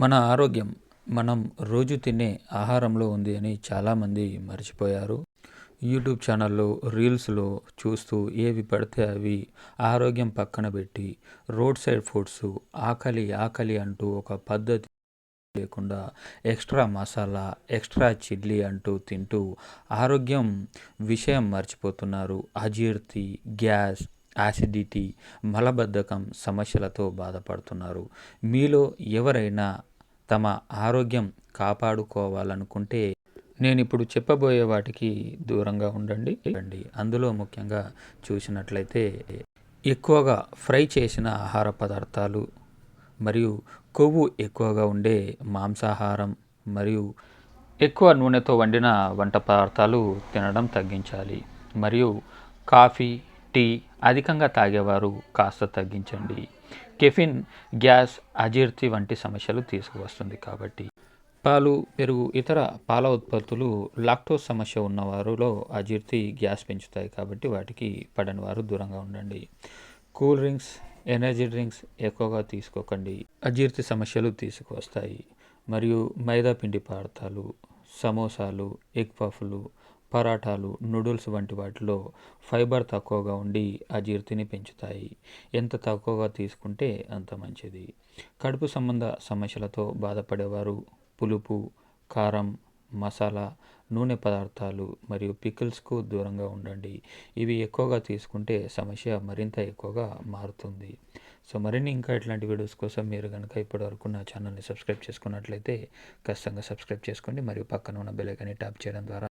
మన ఆరోగ్యం మనం రోజు తినే ఆహారంలో ఉంది అని చాలామంది మర్చిపోయారు. యూట్యూబ్ ఛానల్లో రీల్స్లో చూస్తూ ఏవి పడితే అవి ఆరోగ్యం పక్కన పెట్టి రోడ్ సైడ్ ఫుడ్స్ ఆకలి ఆకలి అంటూ ఒక పద్ధతి లేకుండా ఎక్స్ట్రా మసాలా ఎక్స్ట్రా చిల్లీ అంటూ తింటూ ఆరోగ్యం విషయం మర్చిపోతున్నారు. అజీర్తి గ్యాస్ యాసిడిటీ మలబద్ధకం సమస్యలతో బాధపడుతున్నారు. మీలో ఎవరైనా తమ ఆరోగ్యం కాపాడుకోవాలనుకుంటే నేను ఇప్పుడు చెప్పబోయే వాటికి దూరంగా ఉండండి. అండి అందులో ముఖ్యంగా చూసినట్లయితే ఎక్కువగా ఫ్రై చేసిన ఆహార పదార్థాలు మరియు కొవ్వు ఎక్కువగా ఉండే మాంసాహారం మరియు ఎక్కువ నూనెతో వండిన వంట పదార్థాలు తినడం తగ్గించాలి. మరియు కాఫీ టీ అధికంగా తాగేవారు కాస్త తగ్గించండి. కెఫిన్ గ్యాస్ అజీర్తి వంటి సమస్యలు తీసుకువస్తుంది కాబట్టి. పాలు పెరుగు ఇతర పాల ఉత్పత్తులు లాక్టోస్ సమస్య ఉన్నవారిలో అజీర్తి గ్యాస్ పెంచుతాయి కాబట్టి వాటికి పడని వారు దూరంగా ఉండండి. కూల్ డ్రింక్స్ ఎనర్జీ డ్రింక్స్ ఎక్కువగా తీసుకోకండి. అజీర్తి సమస్యలు తీసుకువస్తాయి. మరియు మైదా పిండి పదార్థాలు సమోసాలు ఎగ్ పఫ్లు పరాటాలు నూడిల్స్ వంటి వాటిలో ఫైబర్ తక్కువగా ఉండి అజీర్తిని పెంచుతాయి. ఎంత తక్కువగా తీసుకుంటే అంత మంచిది. కడుపు సంబంధ సమస్యలతో బాధపడేవారు పులుపు కారం మసాలా నూనె పదార్థాలు మరియు పికిల్స్కు దూరంగా ఉండండి. ఇవి ఎక్కువగా తీసుకుంటే సమస్య మరింత ఎక్కువగా మారుతుంది. సో మరిన్ని ఇంకా ఇట్లాంటి వీడియోస్ కోసం మీరు కనుక ఇప్పటివరకు నా ఛానల్ని సబ్స్క్రైబ్ చేసుకున్నట్లయితే ఖచ్చితంగా సబ్స్క్రైబ్ చేసుకోండి. మరియు పక్కన ఉన్న బెల్ ఐకాన్ని ట్యాప్ చేయడం ద్వారా